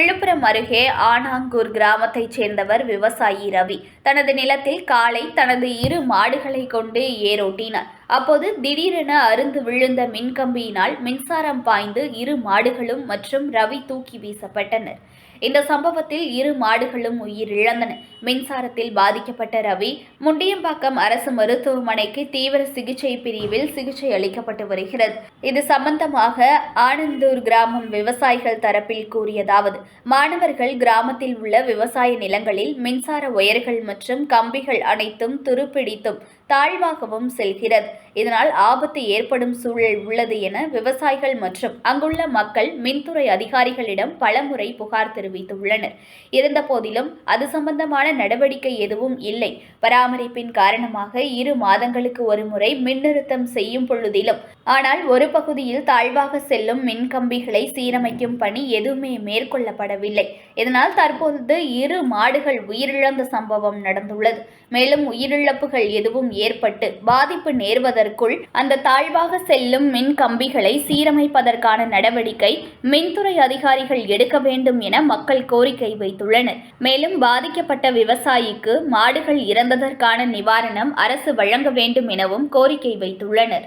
Viluppuram அருகே ஆனாங்கூர் கிராமத்தைச் சேர்ந்தவர் விவசாயி ரவி. தனது நிலத்தில் காலை தனது இரு மாடுகளை கொண்டு ஏரோட்டினார். அப்போது திடீரென அருந்து விழுந்த மின்கம்பியினால் மின்சாரம் பாய்ந்து இரு மாடுகளும் மற்றும் ரவி தூக்கி வீசப்பட்டனர். இந்த சம்பவத்தில் இரு மாடுகளும் உயிரிழந்தன. மின்சாரத்தில் பாதிக்கப்பட்ட ரவி முண்டியம்பாக்கம் அரசு மருத்துவமனைக்கு தீவிர சிகிச்சை பிரிவில் சிகிச்சை அளிக்கப்பட்டு வருகிறது. இது சம்பந்தமாக ஆனந்தூர் கிராமம் விவசாயிகள் தரப்பில் கூறியதாவது மாணவர்கள் கிராமத்தில் உள்ள விவசாய நிலங்களில் மின்சார ஒயர்கள் மற்றும் கம்பிகள் அனைத்தும் துருப்பிடித்தும் தாழ்வாகவும் செல்கிறது. இதனால் ஆபத்து ஏற்படும் சூழல் உள்ளது என விவசாயிகள் மற்றும் அங்குள்ள மக்கள் மின்துறை அதிகாரிகளிடம் பலமுறை புகார் தெரிவித்துள்ளனர். இருந்தபோதிலும் அது சம்பந்தமான நடவடிக்கை எதுவும் இல்லை. பராமரிப்பின் காரணமாக இரு மாதங்களுக்கு ஒருமுறை மின்னிறுத்தம் செய்யும் பொழுதிலும் ஆனால் ஒரு பகுதியில் தாழ்வாக செல்லும் மின்கம்பிகளை சீரமைக்கும் பணி எதுவுமே மேற்கொள்ளப்படவில்லை. இதனால் தற்போது இரு மாடுகள் உயிரிழந்த சம்பவம் நடந்துள்ளது. மேலும் உயிரிழப்புகள் எதுவும் ஏற்பட்டு பாதிப்பு முடிவதற்குள் அந்த தாழ்வாக செல்லும் மின் கம்பிகளை சீரமைப்பதற்கான நடவடிக்கை மின்துறை அதிகாரிகள் எடுக்க வேண்டும் என மக்கள் கோரிக்கை வைத்துள்ளனர். மேலும் பாதிக்கப்பட்ட விவசாயிக்கு மாடுகள் இறந்ததற்கான நிவாரணம் அரசு வழங்க வேண்டும் எனவும் கோரிக்கை வைத்துள்ளனர்.